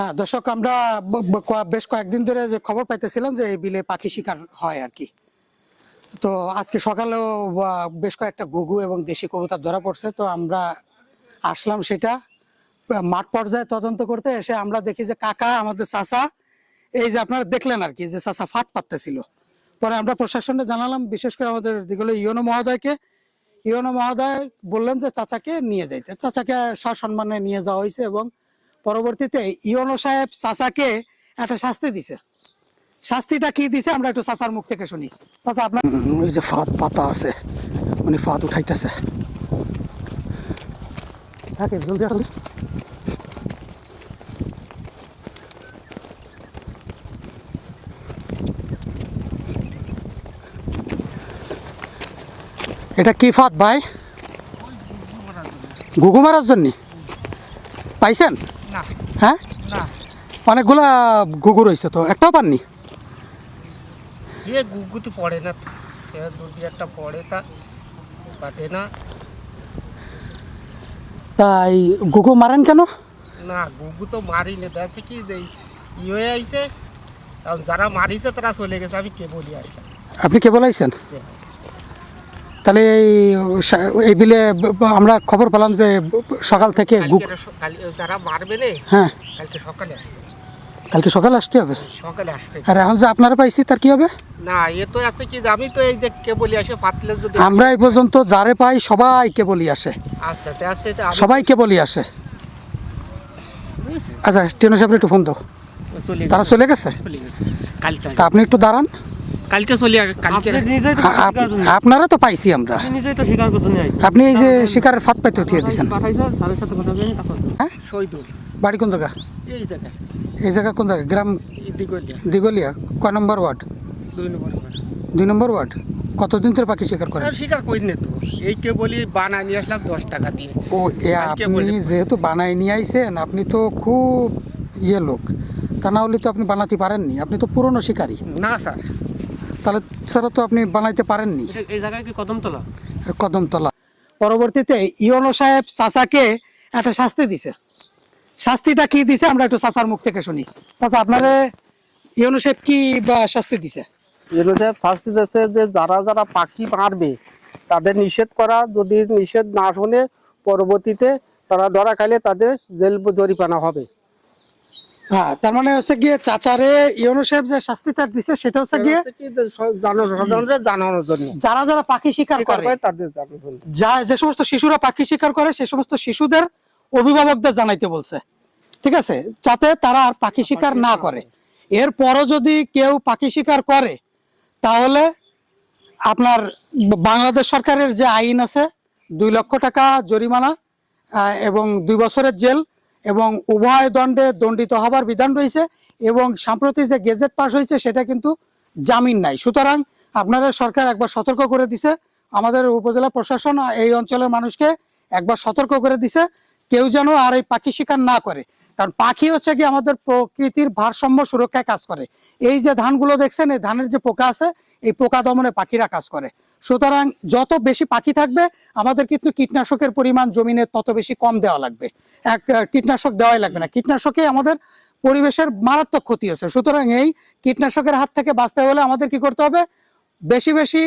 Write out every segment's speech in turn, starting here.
হ্যাঁ দর্শক, আমরা বেশ কয়েকদিন ধরে যে খবর পাইতেছিলাম যে এই বিলে পাখি শিকার হয় আর কি। তো আজকে সকালেও বেশ কয়েকটা গুগু এবং দেশি কবুতর ধরা পড়ছে, তো আমরা আসলাম সেটা, মাঠ পর্যায়ে তদন্ত করতে এসে আমরা দেখি যে কাকা, আমাদের চাচা, এই যে আপনারা দেখলেন আর কি, যে চাচা ফাঁদ পাততেছিল পরে আমরা প্রশাসনে জানালাম, বিশেষ করে আমাদের দিগুলো ইয়নো মহোদয়কে। ইয়নো মহোদয় বললেন যে চাচাকে নিয়ে যাইতে। চাচাকে সসম্মানে নিয়ে যাওয়া হয়েছে এবং পরবর্তীতে ইয়নো সাহেব চাচাকে একটা শাস্তি দিছে। শাস্তিটা কি দিছে আমরা একটু চাচার মুখ থেকে শুনি। চাচা আপনার ওই যে ফাঁদ পাতা আছে। উনি ফাঁদ উঠাইতেছে। থাকে জলদি আসলে এটা কি ফাঁদ ভাই? ঘুঘু মারার জন্য? পাইছেন? হ্যাঁ? না। অনেকগুলা ঘুঘু রয়েছে তো একটাও পাননি? এ গুগুতে পড়ে না। তো। একটা পড়ে তা পাতে না। তাই ঘুঘু মারেন কেন? না গুগু তো মারি না দেখছে কি যে ই হয়ে আইছে। যারা মারিছে তারা চলে গেছে। আমি কে বলি আর আপনি কে বলাইছেন? তাহলে এই বিলে আমরা খবর পেলাম যে সকাল থেকে যারা মারবে হ্যাঁ। কালকে সকালে কালকে সকালে আসতে হবে? সকালে আসবে। আর এখন যে আপনারা পাইছি তার কি হবে? না এ তো আছে কি আমি তো এই যে কে বলি আসে পাতলে যদি আমরা এই পর্যন্ত যারে পাই সবাই কেবলই আসে। আচ্ছা তে আমি সবাই কেবলই আসে। আচ্ছা টেনো সাহেব একটু ফোন দাও। তারা চলে গেছে? চলে গেছে। কালকে তা আপনি একটু দাঁড়ান। কালকে চলে কালকে। আপ- আপনারা তো পাইছি আমরা। আপনি এই যে শিকারের ফাঁদ পাইতে উঠিয়ে দিচ্ছেন হ্যাঁ? বাড়ি কোন জায়গা? এই জায়গা। কোন জায়গা? গ্রাম? দিগলিয়া। কয় নম্বর ওয়ার্ড? দুই নম্বর ঘর। দুই নম্বর ওয়ার্ড? কতদিন ধরে পাখি শিকার করেন? আর স্বীকার করি না তো। এই কে বলি বানা নিয়ে আসলাম দশ টাকা দিয়ে। ও এ আপনি যেহেতু বানাই নিয়ে আইছেন আপনি তো খুব ইয়ে লোক। তা না হলে তো আপনি বানাতে পারেননি। আপনি তো পুরনো শিকারী। না স্যার। তাহলে ছাড়া তো আপনি বানাইতে পারেননি। এই জায়গায় কি কদমতলা? কদমতলা। পরবর্তীতে ইয়নো সাহেব চাচাকে একটা শাস্তি দিছে। শাস্তিটা কি দিছে? আমরা একটু চাচার মুখ থেকে শুনি। চাচা আপনারে ইয়নো সাহেব কি বা শাস্তি দিছে? ইউনিসেফ শাস্তি দিচ্ছে যে যারা যারা পাখি মারবে তাদের নিষেধ করা যদি নিষেধ না শুনে পরবর্তীতে তারা ধরা খাইলে তাদের জেল জরিপানা হবে। হ্যাঁ তার মানে হচ্ছে গিয়ে চাচারে সাহেব যে দিছে সেটা হচ্ছে গিয়ে হচ্ছে কি যে স- জানো- সাধারণের জানানোর জন্য। যারা যারা পাখি শিকার শিকার করে করে তাদের যা যে সমস্ত শিশুরা পাখি শিকার করে সে সমস্ত শিশুদের অভিভাবকদের জানাইতে বলছে। ঠিক আছে? যাতে তারা আর পাখি শিকার না করে। এরপরও যদি কেউ পাখি শিকার করে তাহলে আপনার বাংলাদেশ সরকারের যে আইন আছে দুই লক্ষ টাকা জরিমানা এবং দুই বছরের জেল এবং উভয় দণ্ডে দণ্ডিত হবার বিধান রয়েছে এবং সাম্প্রতিক যে গেজেট পাশ হয়েছে, সেটা কিন্তু জামিন নাই। সুতরাং আপনারা সরকার একবার সতর্ক করে দিছে। আমাদের উপজেলা প্রশাসন এই অঞ্চলের মানুষকে একবার সতর্ক করে দিছে। কেউ যেন আর এই পাখি শিকার না করে। কারণ পাখি হচ্ছে কি আমাদের প্রকৃতির ভারসাম্য সুরক্ষায় কাজ করে। এই যে ধানগুলো দেখছেন, এই ধানের যে পোকা আছে, এই পোকা দমনে পাখিরা কাজ করে। সুতরাং যত বেশি পাখি থাকবে, আমাদের কিন্তু কীটনাশকের পরিমাণ জমিনে তত বেশি কম দেওয়া লাগবে। এক কীটনাশক দেওয়াই লাগবে না। কীটনাশকে আমাদের পরিবেশের মারাত্মক ক্ষতি হচ্ছে। সুতরাং এই কীটনাশকের হাত থেকে বাঁচতে হলে আমাদের কি করতে হবে? বেশি বেশি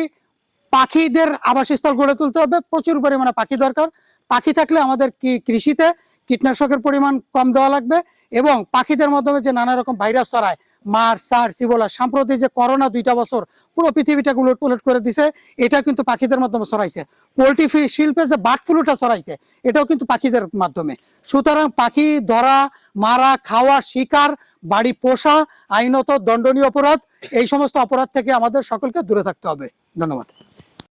পাখিদের আবাসস্থল গড়ে তুলতে হবে। প্রচুর পরিমাণে পাখি দরকার। পাখি থাকলে আমাদের কি কৃষিতে কীটনাশকের পরিমাণ কম দেওয়া লাগবে? এবং পাখিদের মাধ্যমে যে নানা রকম ভাইরাস ছড়ায়, মার, সার, সিবোলা, সাম্প্রতিক যে করোনা দুইটা বছর পুরো পৃথিবীটা উলট পুলট করে দিছে, এটা কিন্তু পাখিদের মাধ্যমে ছড়াইছে। পোলট্রি ফিশ, শিল্পে যে বার্ড ফ্লুটা ছড়াইছে, এটাও কিন্তু পাখিদের মাধ্যমে। সুতরাং পাখি ধরা, মারা, খাওয়া, শিকার, বাড়ি পোষা, আইনত দণ্ডনীয় অপরাধ, এই সমস্ত অপরাধ থেকে আমাদের সকলকে দূরে থাকতে হবে। ধন্যবাদ।